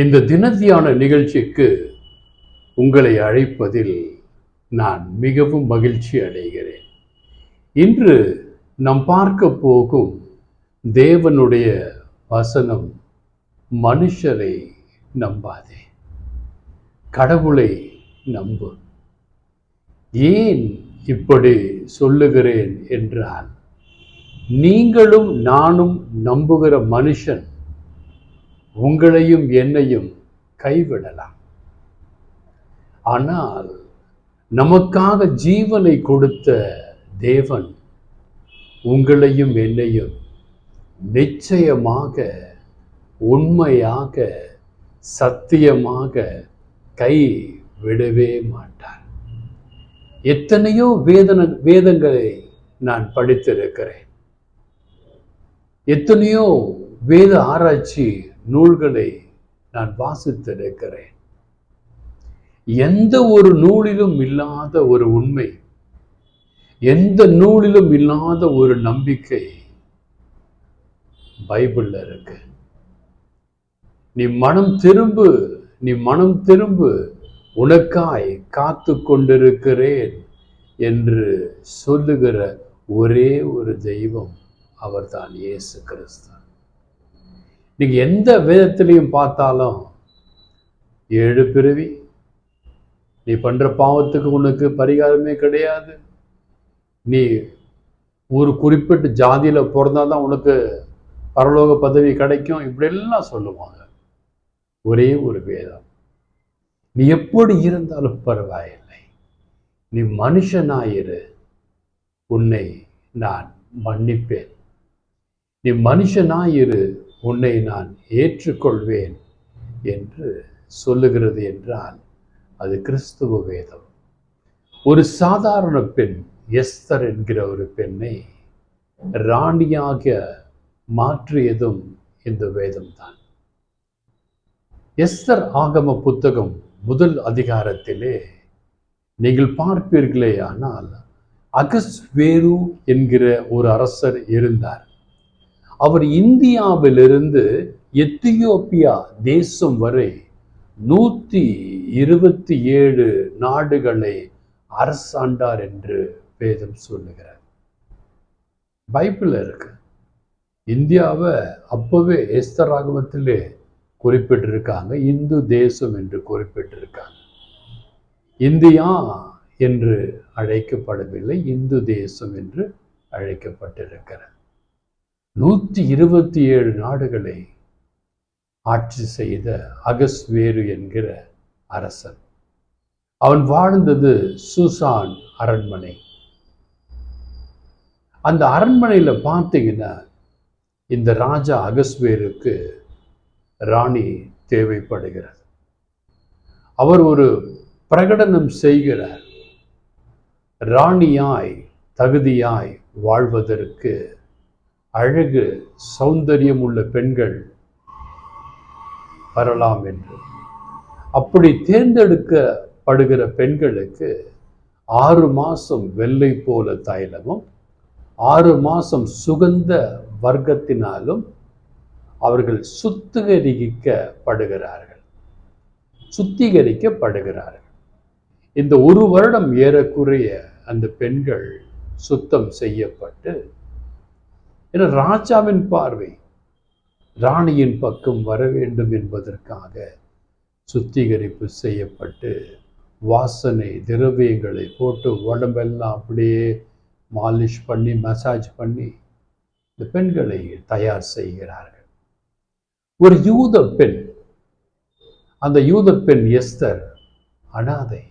இந்த தினத்தியான நிகழ்ச்சிக்கு உங்களை அழைப்பதில் நான் மிகவும் மகிழ்ச்சி அடைகிறேன். இன்று நாம் பார்க்க போகும் தேவனுடைய வசனம் மனுஷரை நம்பாதே கடவுளை நம்பு. ஏன் இப்படி சொல்லுகிறேன்? என்றால் நீங்களும் நானும் நம்புகிற மனுஷன் உங்களையும் என்னையும் கைவிடலாம். ஆனால் நமக்காக ஜீவனை கொடுத்த தேவன் உங்களையும் என்னையும் நிச்சயமாக உண்மையாக சத்தியமாக கை விடவே மாட்டார். எத்தனையோ வேதன வேதங்களை நான் படித்திருக்கிறேன். எத்தனையோ வேத ஆராய்ச்சி நூல்களை நான் வாசித்திருக்கிறேன். எந்த ஒரு நூலிலும் இல்லாத ஒரு உண்மை எந்த நூலிலும் இல்லாத ஒரு நம்பிக்கை பைபிள்ல இருக்கு. நீ மனம் திரும்பு நீ மனம் திரும்பு உனக்காய் காத்து கொண்டிருக்கிறேன் என்று சொல்லுகிற ஒரே ஒரு தெய்வம் அவர்தான் இயேசு கிறிஸ்து. நீங்க எந்த வேதத்திலையும் பார்த்தாலும் ஏழு பிறவி நீ பண்ற பாவத்துக்கு உனக்கு பரிகாரமே கிடையாது. நீ ஒரு குறிப்பிட்ட ஜாதியில பிறந்தாதான் உனக்கு பரலோக பதவி கிடைக்கும். இப்படிலாம் சொல்லுவாங்க. ஒரே ஒரு வேதம். நீ எப்படி இருந்தாலும் பரவாயில்லை. நீ மனுஷனாயிரு. உன்னை நான் மன்னிப்பேன். நீ மனுஷனாயிரு. உன்னை நான் ஏற்றுக்கொள்வேன் என்று சொல்லுகிறது என்றால் அது கிறிஸ்துவ வேதம். ஒரு சாதாரண பெண் எஸ்தர் என்கிற ஒரு பெண்ணை ராணியாக மாற்றியதும் இந்த வேதம்தான். எஸ்தர் ஆகம புத்தகம் முதல் அதிகாரத்திலே நீங்கள் பார்ப்பீர்களே ஆனால் அகஸ்வேரு என்கிற ஒரு அரசர் இருந்தார். அவர் இந்தியாவிலிருந்து எத்தியோப்பியா தேசம் வரை நூற்றி இருபத்தி ஏழு நாடுகளை அரசாண்டார் என்று வேதம் சொல்லுகிறார் பைபிள் இருக்கு. இந்தியாவை அப்பவே எஸ்தராகமத்திலே குறிப்பிட்டிருக்காங்க. இந்து தேசம் என்று குறிப்பிட்டிருக்காங்க. இந்தியா என்று அழைக்கப்படவில்லை இந்து தேசம் என்று அழைக்கப்பட்டிருக்கிறது. நூற்றி இருபத்தி ஏழு நாடுகளை ஆட்சி செய்த அகஸ்வேரு என்கிற அரசன். அவன் வாழ்ந்தது சூசான் அரண்மனை. அந்த அரண்மனையில் பார்த்தீங்கன்னா இந்த ராஜா அகஸ்வேருக்கு ராணி தேவைப்படுகிறது. அவர் ஒரு பிரகடனம் செய்கிறார். ராணியாய் தகுதியாய் வாழ்வதற்கு அழகு சௌந்தரியம் உள்ள பெண்கள் வரலாம் என்று. அப்படி தேர்ந்தெடுக்கப்படுகிற பெண்களுக்கு ஆறு மாதம் வெள்ளை போல தைலமும் ஆறு மாதம் சுகந்த வர்க்கத்தினாலும் அவர்கள் சுத்திகரிக்கப்படுகிறார்கள். சுத்திகரிக்கப்படுகிறார்கள். இந்த ஒரு வருடம் ஏறக்குறைய அந்த பெண்கள் சுத்தம் செய்யப்பட்டு என ராஜாவின் பார்வை ராணியின் பக்கம் வர வேண்டும் என்பதற்காக சுத்திகரிப்பு செய்யப்பட்டு வாசனை திரவியங்களை போட்டு உடம்பெல்லாம் அப்படியே மாலிஷ் பண்ணி மசாஜ் பண்ணி இந்த பெண்களை தயார் செய்கிறார்கள். ஒரு யூத பெண் அந்த யூத பெண் எஸ்தர் அனாதை.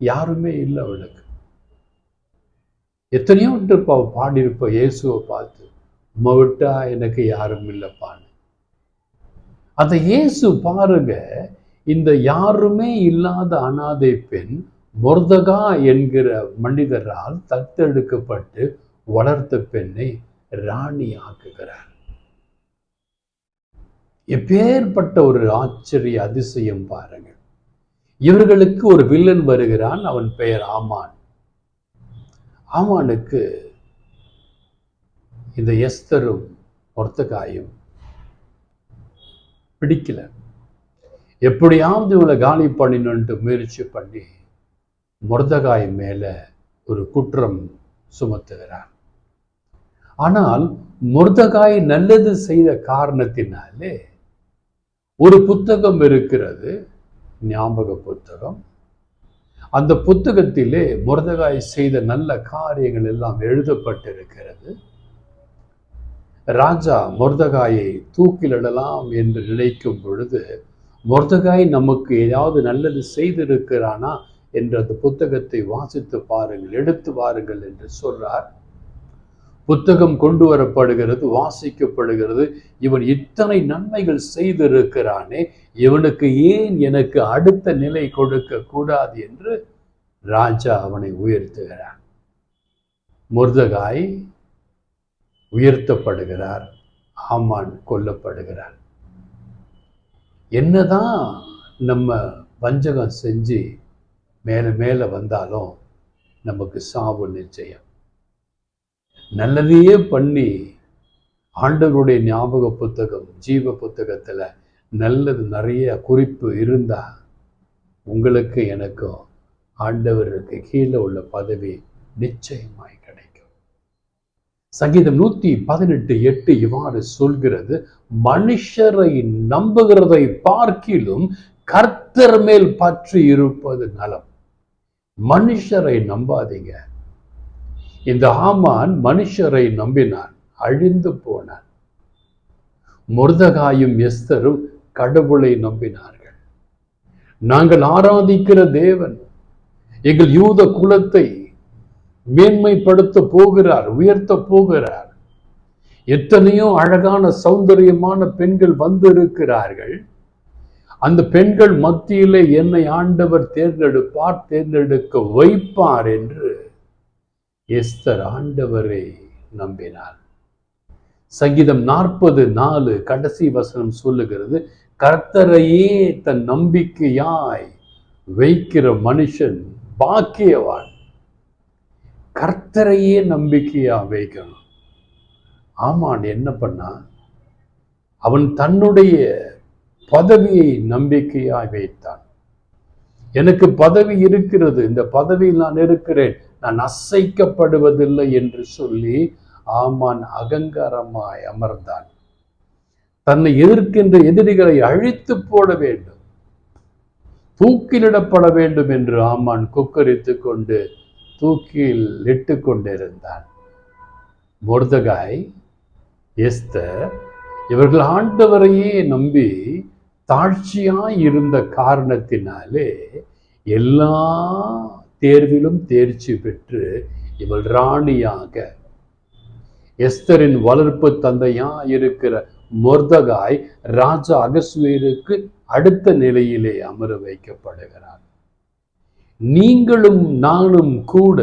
யாருமே இல்லை அவளுக்கு. எத்தனையோ இருப்பா பாடியிருப்ப இயேசுவை பார்த்து உம்மை விட்டா எனக்கு யாரும் இல்லைப்பான்னு. அந்த இயேசு பாருங்க இந்த யாருமே இல்லாத அனாதை பெண் மொர்தகா என்கிற மனிதரால் தத்தெடுக்கப்பட்டு வளர்த்த பெண்ணை ராணி ஆக்குகிறார். எப்பேற்பட்ட ஒரு ஆச்சரிய அதிசயம் பாருங்க. இவர்களுக்கு ஒரு வில்லன் வருகிறான் அவன் பெயர் ஆமான். ஆமானுக்கு இந்த எஸ்தரும் ஒர்த்தகாயும் பிடிக்கல. எப்படியாவது இவளை காலி பண்ணினுன்ட்டு முயற்சி பண்ணி முரதகாய் மேல ஒரு குற்றம் சுமத்துகிறார் ஆனால் முருதகாய் நல்லது செய்த காரணத்தினாலே ஒரு புத்தகம் இருக்கிறது ஞாபக புத்தகம். அந்த புத்தகத்திலே முருதகாய் செய்த நல்ல காரியங்கள் எல்லாம் எழுதப்பட்டிருக்கிறது. ராஜா முருதகாயை தூக்கிலிடலாம் என்று நினைக்கும் பொழுது முருதகாய் நமக்கு ஏதாவது நல்லது செய்திருக்கிறானா என்று அந்த புத்தகத்தை வாசித்து பாருங்கள் எடுத்து பாருங்கள் என்று சொல்றார். புத்தகம் கொண்டு வரப்படுகிறது வாசிக்கப்படுகிறது. இவன் இத்தனை நன்மைகள் செய்திருக்கிறானே இவனுக்கு ஏன் எனக்கு அடுத்த நிலை கொடுக்க கூடாது என்று ராஜா அவனை உயர்த்துகிறான். முருதகாய் உயர்த்தப்படுகிறார் ஆமான் கொல்லப்படுகிறார். என்னதான் நம்ம வஞ்சகம் செஞ்சு மேலே மேலே வந்தாலும் நமக்கு சாவு நிச்சயம். நல்லதையே பண்ணி ஆண்டவருடைய ஞாபக புத்தகம் ஜீவ புத்தகத்தில் நல்லது நிறைய குறிப்பு இருந்தா உங்களுக்கு எனக்கும் ஆண்டவருக்கு கீழே உள்ள பதவி நிச்சயமாய் கிடைக்கும். சங்கீதம் நூத்தி பதினெட்டு எட்டு இவ்வாறு சொல்கிறது மனுஷரை நம்புகிறதை பார்க்கிலும் கர்த்தர் மேல் பற்றி இருப்பது நலம். மனுஷரை நம்பாதீங்க. இந்த ஆமான் மனுஷரை நம்பினான் அழிந்து போனான். முருதகாயும் எஸ்தரும் கடவுளை நம்பினார்கள். நாங்கள் ஆராதிக்கிற தேவன் எங்கள் யூத குலத்தை மேன்மைப்படுத்த போகிறார் உயர்த்த போகிறார். எத்தனையோ அழகான சௌந்தரியமான பெண்கள் வந்திருக்கிறார்கள். அந்த பெண்கள் மத்தியிலே என்னை ஆண்டவர் தேர்ந்தெடுப்பார் தேர்ந்தெடுக்க வைப்பார் என்று எஸ்தர் ஆண்டவரை நம்பினார். சங்கீதம் நாற்பது நாலு கடைசி வசனம் சொல்லுகிறது கர்த்தரையே தன் நம்பிக்கையாய் வைக்கிற மனுஷன் பாக்கியவான். கர்த்தரையே நம்பிக்கையா வைக்கணும். ஆமான் என்ன பண்ணா? அவன் தன்னுடைய பதவியை நம்பிக்கையாய் வைத்தான். எனக்கு பதவி இருக்கிறது இந்த பதவியில் நான் இருக்கிறேன். நான் அசைக்கப்படுவதில்லை என்று சொல்லி ஆமான் அகங்காரமாய் அமர்ந்தான். தன்னை எதிர்க்கின்ற எதிரிகளை அழித்து போட வேண்டும். தூக்கிலிடப்பட வேண்டும் என்று ஆமான் கொக்கரித்து கொண்டு தூக்கில் இட்டு கொண்டிருந்தான். மொர்தகாய் எஸ்தர் இவர்கள் ஆண்டவரையே நம்பி தாழ்ச்சியாய் இருந்த காரணத்தினாலே எல்லா தேர்விலும் தேர்ச்சி பெற்று இவள் ராணியாக எஸ்தரின் வளர்ப்பு தந்தையா இருக்கிற மொர்தகாய் ராஜா அகஸ்வேருக்கு அடுத்த நிலையிலே அமர வைக்கப்படுகிறார். நீங்களும் நானும் கூட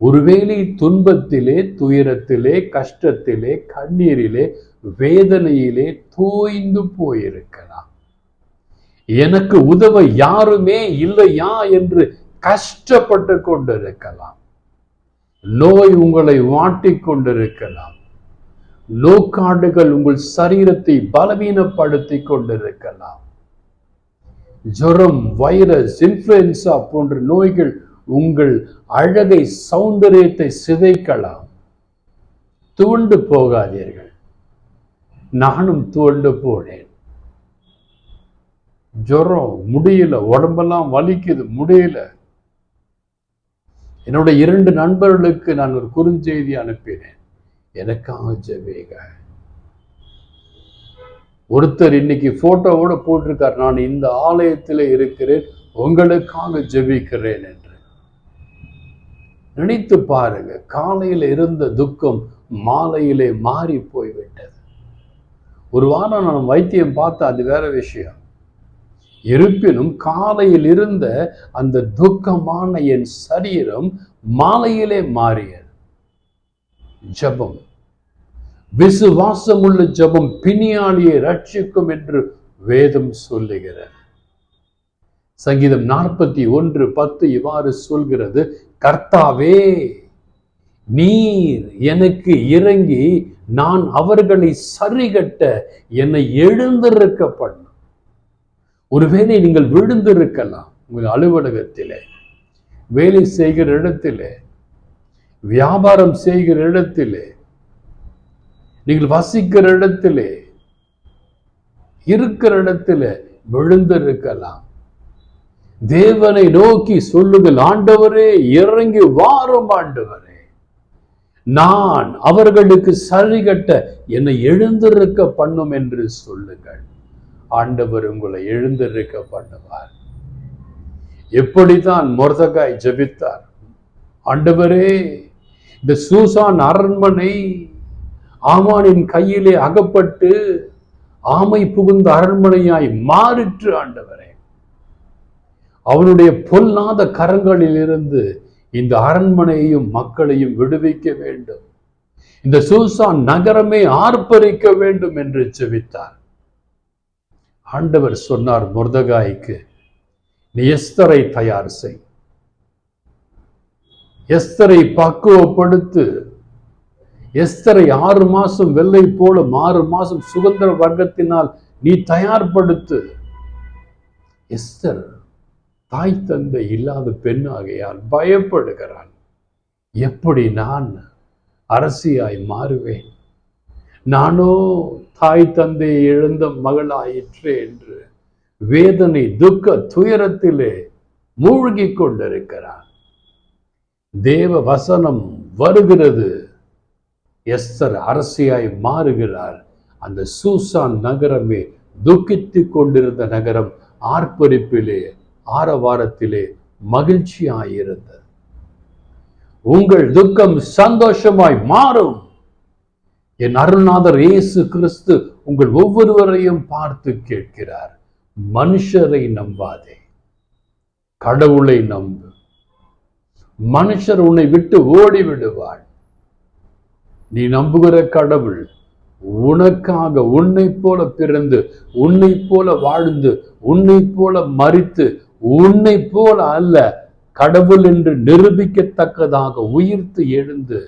ஒருவேளை துன்பத்திலே துயரத்திலே கஷ்டத்திலே கண்ணீரிலே வேதனையிலே தோய்ந்து போயிருக்கலாம். எனக்கு உதவ யாருமே இல்லையா என்று கஷ்டப்பட்டு கொண்டிருக்கலாம் நோய் உங்களை வாட்டி கொண்டிருக்கலாம் நோக்காடுகள் உங்கள் சரீரத்தை பலவீனப்படுத்தி கொண்டிருக்கலாம் ஜுரம் வைரஸ் இன்ஃப்ளூயன்சா போன்ற நோய்கள் உங்கள் அழகை சௌந்தரியத்தை சிதைக்கலாம். துவண்டு போகாதீர்கள். நானும் துவண்டு போனேன். ஜுரம் முடியல உடம்பெல்லாம் வலிக்குது முடியல. என்னுடைய இரண்டு நண்பர்களுக்கு நான் ஒரு குறுஞ்செய்தி அனுப்பினேன். எனக்காக ஜெபிங்க. ஒருத்தர் இன்னைக்கு போட்டோவோட போட்டிருக்கார். நான் இந்த ஆலயத்தில் இருக்கிறேன். உங்களுக்காக ஜெபிக்கிறேன் என்று. நினைத்து பாருங்க. காலையில் இருந்த துக்கம் மாலையிலே மாறி போய்விட்டது. ஒரு வாரம் நான் வைத்தியம் பார்த்தா அது வேற விஷயம். இருப்பினும் காலையில் இருந்த அந்த துக்கமான என் சரீரம் மாலையிலே மாறியது. ஜபம். விசுவாசமுள்ள ஜபம் பிணியாளியை ரட்சிக்கும் என்று வேதம் சொல்லுகிறது. சங்கீதம் நாற்பத்தி ஒன்று பத்து இவ்வாறு சொல்கிறது கர்த்தாவே நீர் எனக்கு இறங்கி நான் அவர்களை சரிகட்ட என்னை எழுந்திருக்க ஒருவேளை நீங்கள் விழுந்திருக்கலாம் உங்கள் அலுவலகத்திலே வேலை செய்கிற இடத்திலே வியாபாரம் செய்கிற இடத்திலே நீங்கள் வசிக்கிற இடத்திலே இருக்கிற இடத்துல விழுந்திருக்கலாம். தேவனை நோக்கி சொல்லுங்கள் ஆண்டவரே இறங்கி வாரும் ஆண்டவரே. நான் அவர்களுக்கு சரி கட்ட என்னை எழுந்திருக்க பண்ணும் என்று சொல்லுங்கள். ஆண்டவர் உங்களை எழுந்திருக்க பண்ணுவார் எப்படித்தான் மொர்தகாய் ஜபித்தார்? ஆண்டவரே இந்த சூசான் அரண்மனை ஆமானின் கையிலே அகப்பட்டு ஆமை புகுந்த அரண்மனையாய் மாறிற்று ஆண்டவரே. அவனுடைய பொல்லாத கரங்களில் இருந்து இந்த அரண்மனையையும் மக்களையும் விடுவிக்க வேண்டும். இந்த சூசான் நகரமே ஆர்ப்பரிக்க வேண்டும் என்று செவித்தார் ஆண்டவர் சொன்னார் முர்தகாய்க்கு நீ எஸ்தரை தயார் செய். எஸ்தரை பக்குவப்படுத்து எஸ்தரை ஆறு மாசம் வெள்ளை போல ஆறு மாசம் சுதந்திர வர்க்கத்தினால் நீ தயார்படுத்து. எஸ்தர் தாய் தந்தை இல்லாத பெண் ஆகையால் பயப்படுகிறான். எப்படி நான் அரசியாய் மாறுவேன்? நானோ தாய் தந்தை எழுந்த மகளாயிற்றே என்று வேதனை துக்க துயரத்திலே மூழ்கி கொண்டிருக்கிறான் தேவ வசனம் வருகிறது. எஸ்தர் அரசியாய் மாறுகிறார். அந்த சூசான் நகரமே துக்கித்து கொண்டிருந்த நகரம் ஆர்ப்பரிப்பிலே ஆரவாரத்திலே மகிழ்ச்சியாயிருந்தது. உங்கள் துக்கம் சந்தோஷமாய் மாறும். என் அருள்நாதர் இயேசு கிறிஸ்து உங்கள் ஒவ்வொருவரையும் பார்த்து கேட்கிறார். மனுஷரை நம்பாதே. கடவுளை நம்பு. மனுஷர் உன்னை விட்டு ஓடி விடுவாள் நீ நம்புகிற கடவுள் உனக்காக உன்னை போல பிறந்து உன்னை போல வாழ்ந்து உன்னை போல மறித்து உன்னை போல அல்ல கடவுள் என்று நிரூபிக்கத்தக்கதாக உயிர்த்து எழுந்து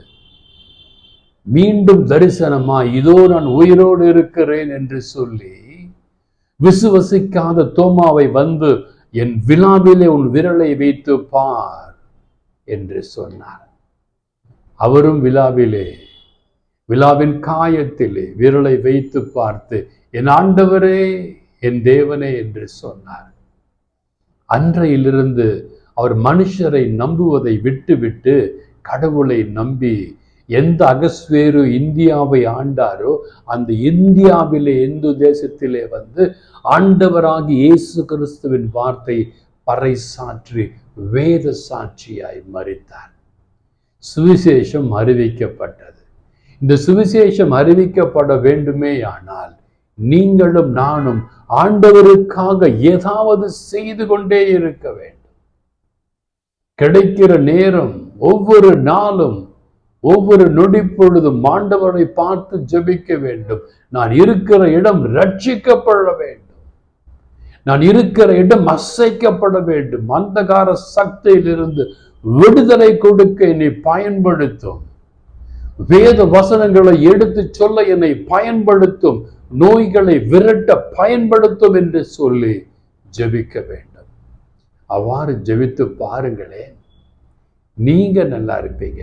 மீண்டும் தரிசனமா இதோ நான் உயிரோடு இருக்கிறேன் என்று சொல்லி விசுவசிக்காத தோமாவை வந்து என் விழாவிலே உன் விரலை வைத்து பார் என்று சொன்னார். அவரும் விழாவிலே விழாவின் காயத்திலே விரலை வைத்து பார்த்து என் ஆண்டவரே என் தேவனே என்று சொன்னார். அன்றையிலிருந்து அவர் மனுஷரை நம்புவதை விட்டுவிட்டு கடவுளை நம்பி எந்த அகஸ்வேரு இந்தியாவை ஆண்டாரோ அந்த இந்தியாவிலே இந்து தேசத்திலே வந்து ஆண்டவராகி இயேசு கிறிஸ்துவின் வார்த்தை பறை சாற்றி வேத சாட்சியாய் மறித்தார். சுவிசேஷம் அறிவிக்கப்பட்டது. இந்த சுவிசேஷம் அறிவிக்கப்பட வேண்டுமே ஆனால் நீங்களும் நானும் ஆண்டவருக்காக ஏதாவது செய்து கொண்டே இருக்க வேண்டும். கிடைக்கிற நேரம் ஒவ்வொரு நாளும் ஒவ்வொரு நொடி பொழுதும் ஆண்டவரை பார்த்து ஜெபிக்க வேண்டும். நான் இருக்கிற இடம் ரட்சிக்கப்பட வேண்டும். நான் இருக்கிற இடம் அசைக்கப்பட வேண்டும். அந்தகார சக்தியிலிருந்து விடுதலை கொடுக்க என்னை பயன்படுத்தும். வேத வசனங்களை எடுத்து சொல்ல என்னை பயன்படுத்தும். நோய்களை விரட்ட பயன்படுத்தும் என்று சொல்லி ஜெபிக்க வேண்டும். அவ்வாறு ஜெபித்து பாருங்களேன். நீங்க நல்லா இருப்பீங்க.